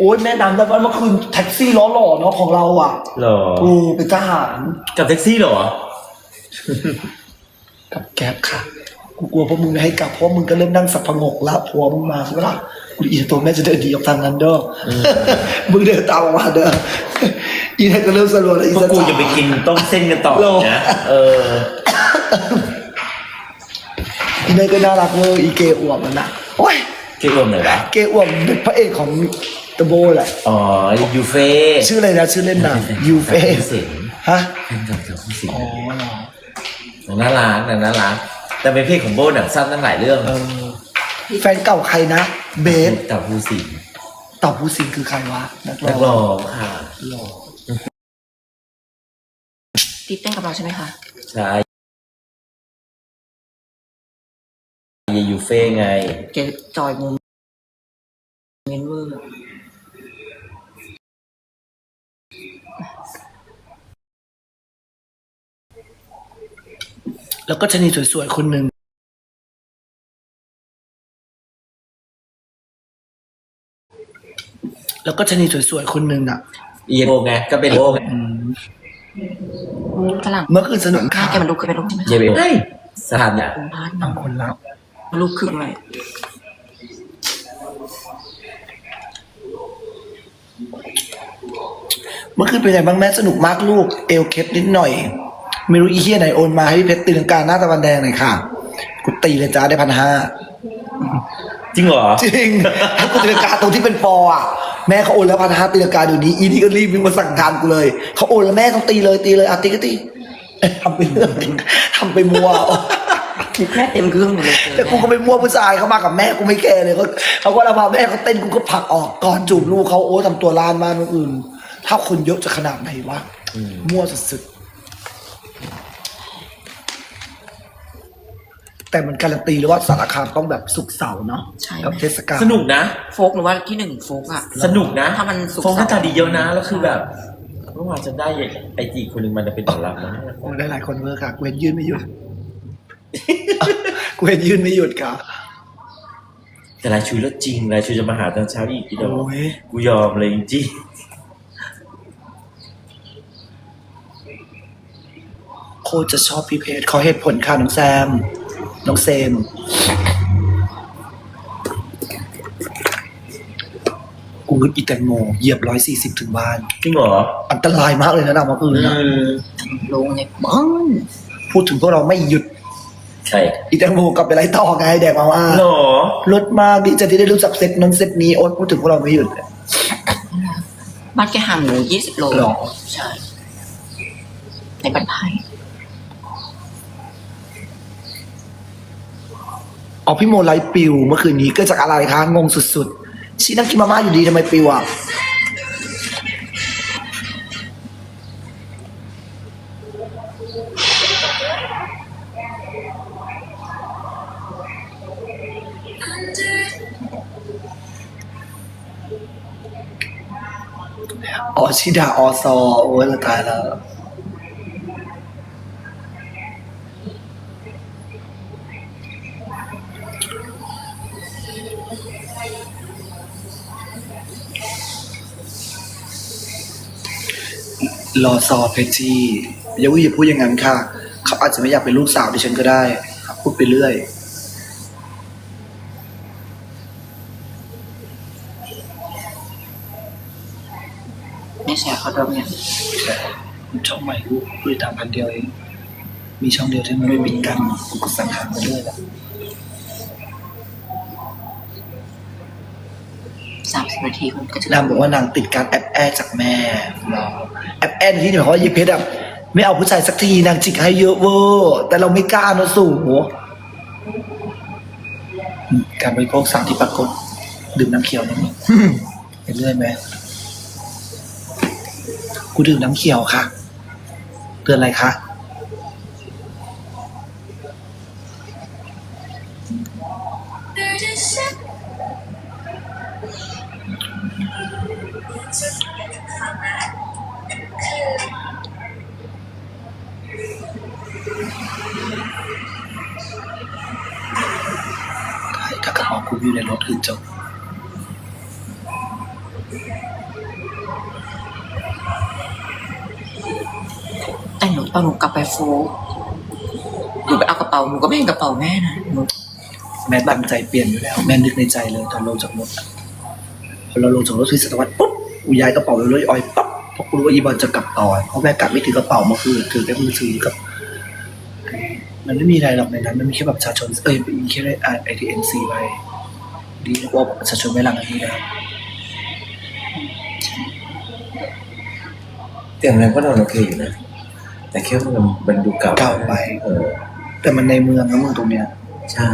โอ้ยแม่นำได้ว่าเมื่อคืนแท็กซี่ล้อหล่อเนาะของเราอะเหรอโอ้เป็นทหารกับแท็กซี่เหรอ กับแก๊บค่ะ กูกลัวพวกมึงไม่ให้กลับเพราะมึงก็เริ่มนั่งสับพงกแล้วผัวมึงมาใช่ไหมล่ะกูอีตัวแม่จะเดินดีออกทางนั้นเด้ออมึงเดินตามออกมาเด้ออีนั่นก็เริ่มสลวนแล้วอีพวกสักูจะไปกินต้มเส้นกันต่อหรอนะเอออีนั่นก็น่ารักเวอร์อีเกอวบมันนะโอ้ยชื่อรวมหน่อยปะเกอวบเป็นพระเอกของ ตะโบแหละอ๋อ ยูเฟ่ชื่ออะไรนะชื่อเล่นหนังยูเฟสสิงฮะเป็นกับกับผู้สิงอ๋อเหรอหนังน่ารักหนังน่ารัก แต่เป็นเพลงของโบหนังสั้นตั้งหลายเรื่องเออแฟนเก่าใครนะ เบสกับผู้สิงตอบผู้สิงคือใครวะนักร้นักอร้องงค่ะ หล่อติ๊เต้นกับเราใช่ไหมคะ ใช่ยยูเฟ่ไง เกจอยมุมเมนเวอร์ แล้วก็ชนีสวยๆคนหนึ่งแล้วก็ชนีสวยๆคนหนึ่งอะเอียโบไงก็เป็นโบไงอืมฝรั่งเมื่อคืนสนุกข้าค่ะแกมันลุกขึ้นเป็นลุกใช่ไหมเยเบลสถานเนี่ยคุณพาร์ทบางคนรับมันลุกขึ้นเลยเมื่อคืนเป็นไงบ้างแม่สนุกมากลูก เอลเคปนิดหน่อย ไม่รู้อีเฮียไหนโอนมาให้พี่เพชรตีลังกาหน้าตะวันแดงหน่อยค่ะ กูตีเลยจ้าได้พันห้าจริงเหรอ จริงให้กูตีลังกาตรงที่เป็นปออะ แม่เขาโอนแล้วพันห้าตีลังกาเดี๋ยวนี้อีนี่ก็รีบวิ่งมาสั่งทานกูเลยเขาโอนแล้วแม่ต้องตีเลยตีเลยอะตีก็ตีเอ้ยทำไปเรื่องทำไปมัวแม่เต็มเครื่องหมดเลยแต่กูก็ไปมั่วผู้ชายเขามากับแม่กูไม่แคร์เลยเขาเขาก็เราพาแม่เขาเต้นกูก็ผลักออกก่อนจูบลูกเขาโอ้ทำตัวลานมากคนอื่น ถ้าคนเยอะจะขนาดไหนวะอืมมั่วสุดๆ แต่มันการันตีเลยว่าสารคามต้องแบบสุกร์เสาร์เนาะใช่ กับเทศกาล สนุกนะ โฟกหรือว่าที่หนึ่งโฟกอะสนุกนะถ้ามันสุกโฟงหน้าตาดีเยอะนะ แล้วคือแบบเมื่อวานจะได้ไอจีคนหนึ่งมันจะเป็นตลับนะโอ้ได้หลายคนเวอร์ค่ะกูเห็นยืนไม่หยุดกูเห็นยืนไม่หยุดค่ะ แต่รายชูแล้วจริงรายชูจะมาหาตอนเช้าอีกทีเดียวโอ้ย กูยอมเลยจริงโคตรจะชอบพี่เพจขอเหตุผลค่ะน้องแซม น้องเซม กูงึดอีแตงโมเหยียบร้อยสี่สิบถึงบ้าน จริงเหรออันตรายมากเลยนะดาวเมื่อคืนนะลงในบ้องพูดถึงพวกเราไม่หยุด ใช่อีแตงโมกลับไปไล่ต่อไงแดกมาว่าหรอลดมากดีใจที่ได้รู้จักเซตนั้นเซตนี้โอ๊ตพูดถึงพวกเราไม่หยุดเลยบ้านแกห่างหนูยี่สิบโลหรอ ใช่ ในบ้านไผ่ อ๋อพี่โมไลฟ์ปิวเมื่อคืนนี้เกิดจากอะไรคะงงสุดๆชีนั่งกินมาม่าอยู่ดีทำไมปิวอะอ๋อชิดาออซอโอ้ยละตายแล้ว รอซอเพชรจี้อย่าวิอย่าพูดอย่างนั้นค่ะ เขาอาจจะไม่อยากเป็นลูกสาวดิฉันก็ได้ครับพูดไปเรื่อย ไม่แชร์เขาด้วยเนี่ยช่องใหม่กูพูดตามพันเดียวเอง มีช่องเดียวที่มันไม่ปิดกันกูก็สั่งหามาด้วยแหละ สามสิบนาทีคุณก็จะนางบอกว่านางติดการแอบแอจากแม่รอแอบแอในที่หมายความว่ายีเพชรอะไม่เอาผู้ชายสักทีนางจิกให้เยอะเวอร์แต่เราไม่กล้าเนอะสู่หัวอืมการบริโภคสารที่ปรากฏดื่มน้ำเขียวนี่เห็นเรื่อยไหมกูดื่มน้ำเขียวค่ะเตือนอะไรคะ ถ้ากระเป๋ากูอยู่ในรถคือจบแต่หนูตอนหนูกลับไปโฟกหนูไปเอากระเป๋าหนูก็ไม่เห็นกระเป๋าแม่นะหนูแม่ตั้งใจเปลี่ยนอยู่แล้ว แม่นึกในใจเลยตอนลงจากรถอะ พอเราลงจากรถที่สตวรรษปุ๊บกูย้ายกระเป๋าไปเลยออยปั๊บเพราะกูรู้ว่าอีบอลจะกลับต่อเพราะแม่กลับไม่ถือกระเป๋ามาคือถือแค่มือถือกับ มันไม่มีอะไรหรอกในนั้น มันมีแค่แบบประชาชนเอ้ยมีแค่ไอทีเอ็นซีไปดีกว่าประชาชนไม่รังอันนี้นะเตียงนั้นก็นอนโอเคอยู่นะ แต่แค่มันมันดูเก่าเก่าไป เออ แต่มันในเมืองนะเมืองตรงเนี้ย ใช่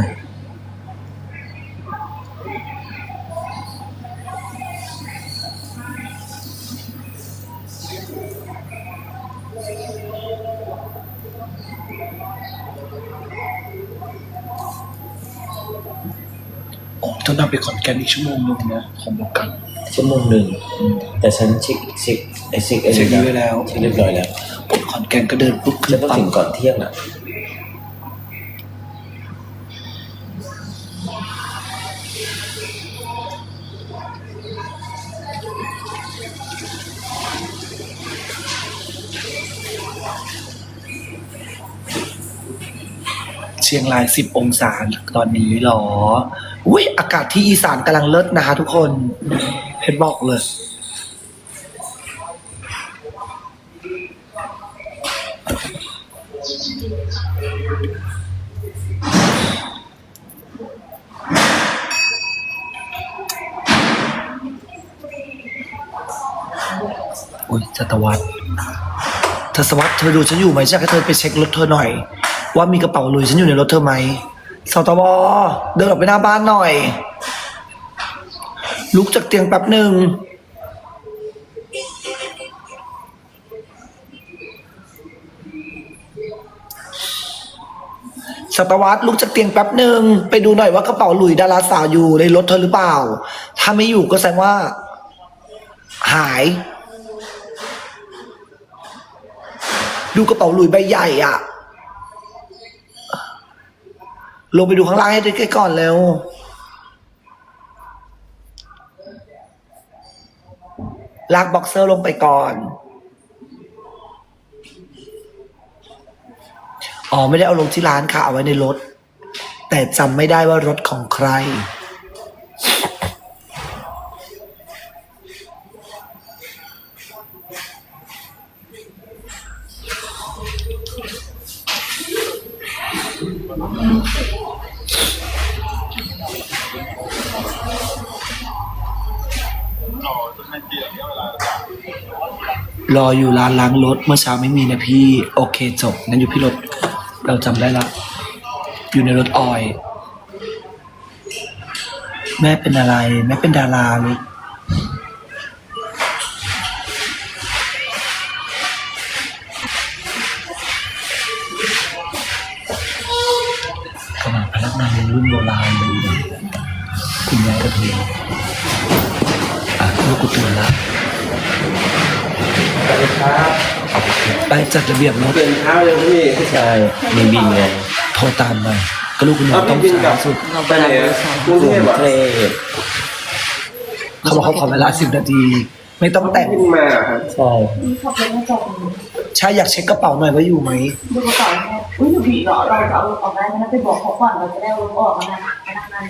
ต้องนั่งไปขอนแก่นอีกชั่วโมงหนึงนะของบอกกัน ชั่วโมงหนึ่งแต่ฉันเช็คเช็คไอเช็คไอ้เช็คนี้ไว้แล้ว เช็คเรียบร้อยแล้วปุ๊บขอนแก่นก็เดินปุ๊บขึ้ฉันนต้องปั๊มถึงก่อนเที่ยงอะเชียงรายสิบองศาตอนนี้หรอ อุ้ยอากาศที่อีสานกำลังเลิศนะคะทุกคนเพชรบอกเลย อุ้ยจัตวัฒน์เธอสวัสดิ์เธอดูฉันอยู่ไหมฉันให้เธอไปเช็ครถเธอหน่อย ว่ามีกระเป๋าลุยฉันอยู่ในรถเธอไหม สตวเดินออกไปหน้าบ้านหน่อย ลุกจากเตียงแป๊บหนึ่งสตวัตลุกจากเตียงแป๊บหนึ่งไปดูหน่อยว่ากระเป๋าหลุยดาราสาวอยู่ในรถเธอหรือเปล่า ถ้าไม่อยู่ก็แสดงว่า หาย ดูกระเป๋าหลุยใบใหญ่อะ ลงไปดูข้างล่างให้ได้ก่อนแล้วลากบ็อกเซอร์ลงไปก่อน อ๋อ ไม่ได้เอาลงที่ร้านค่ะ เอาไว้ในรถ แต่จำไม่ได้ว่ารถของใคร รออยู่ร้านล้างรถเมื่อเช้าไม่มีนะพี่ โอเคจบงั้นอยู่พี่รถ เราจำได้ละ อยู่ในรถออย แม่เป็นอะไร แม่เป็นดาราลูกขนาดพนักงานรุ่นโบราณเลยคุณยายก็เทียอะลูกกูตื่นละสวัสดี ครับไปจัดระเบียบรถตื่นเช้าเลยพี่ใช่มีบินไงโทรตามหน่อยก็ลูกคุณยายต้องช้าสุดเราไปรับบริษัทกรุงเทพเทพเขาบอกเขาขอเวลาสิบนาที ไม่ต้องแต่งบินมาครับใช่ขับรถมาจอดใช่อยากเช็คกระเป๋าหน่อยว่าอยู่ไหมดูกระเป๋าเนี่ยอุ้ยอยู่ผีเหรอเราจะเอารถออกได้ไหมนะไปบอกเขาก่อนเราจะได้เอารถออกมานะพนักงาน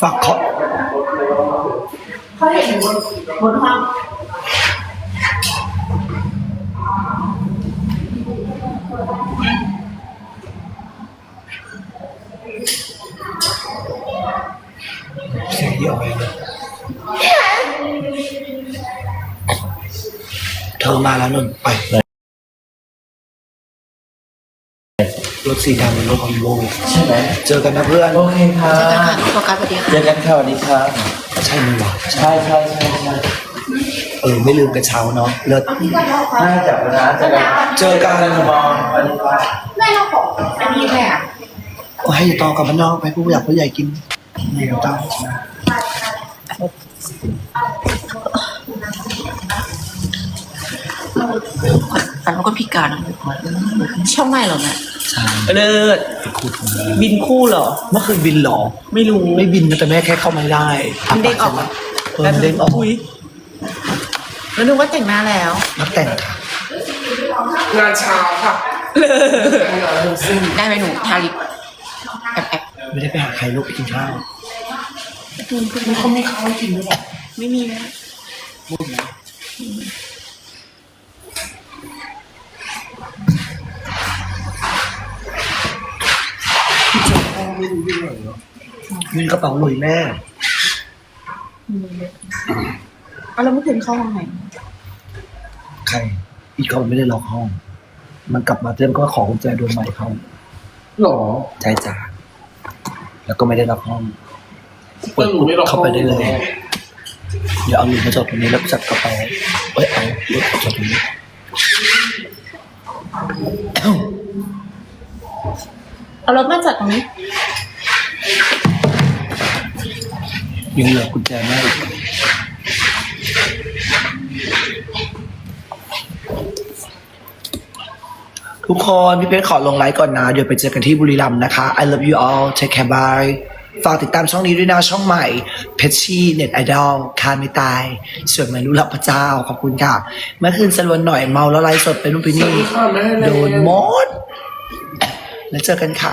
ฝากเขาเขาเห็นบนบนห้องเสียงที่ออกไปเลย เธอมาแล้วนุ่นไปรถสีดำเป็นรถของอีโวใช่ไหมเจอกันนะเพื่อน โอเคครัเจอกันบค่ะพี่โฟกัสสวัสดีค่ะ เจอกันค่ะสวัสดีครับใช่ไหมวะใช่ใช่ใช่ใช่เออไม่ลืมกระเช้าเนาะเลิศน่าจะนะเจอกันเจอกันมองสวัสดีครับไม่เราของไปอันนี้แหละก็ให้ต่อกับมันนอกไปผู้อยากผู้ใหญ่กินเดี๋ยวตาม แต่เราก็พิการช่องไหนเหรอเนี่ยใช่เลิศคูดบินคู่เหรอ เมื่อคืนบินหรอ ไม่รู้ไม่บินนะแต่แม่แค่เข้ามาไม่ได้มันเด้งออกเออมันเด้งออกยแล้วนึกว่าแต่งหน้าแล้ว นักแต่งค่ะงานเช้าค่ะได้ไหมหนูทาลิปแอบแอบไม่ได้ไปหาใครลูกไปกินข้าวเขามีข้าวให้กินด้วยเหรอไม่มีนะ มีกระเป๋าหลุยแม่เอาแล้วเมื่อคืนเข้าห้องไหนใคร อีกเขาไม่ได้ล็อกห้อง มันกลับมาเติมก็ขอกุญแจโดนใหม่เขาหรอใจจ่าแล้วก็ไม่ได้ล็อกห้องเปิดหนูปุ๊บไม่ล็อกเข้าไปได้เลย เดี๋ยวเอาหลุยมาจอดตรงนี้แล้วจัดกระเป๋าเอ้ยเอารถมาจอดตรงนี้เอารถมาจัดตรงนี้ ยังเหลือกุญแจแม่อีกทุกคนพี่เพชรขอลงไลฟ์ก่อนนะ เดี๋ยวไปเจอกันที่บุรีรัมย์นะคะ I love you all take care bye ฝากติดตามช่องนี้ด้วยนะช่องใหม่เพชชี่เน็ตไอดอลคาไม่ตายส่วนไม่รู้รับพระเจ้าขอบคุณค่ะ เมื่อคืนสลวนหน่อยเมาแล้วไลฟ์สดไปนู่นไปนี่สวัสดีค่ะแม่โดนหมดแล้วเจอกันค่ะ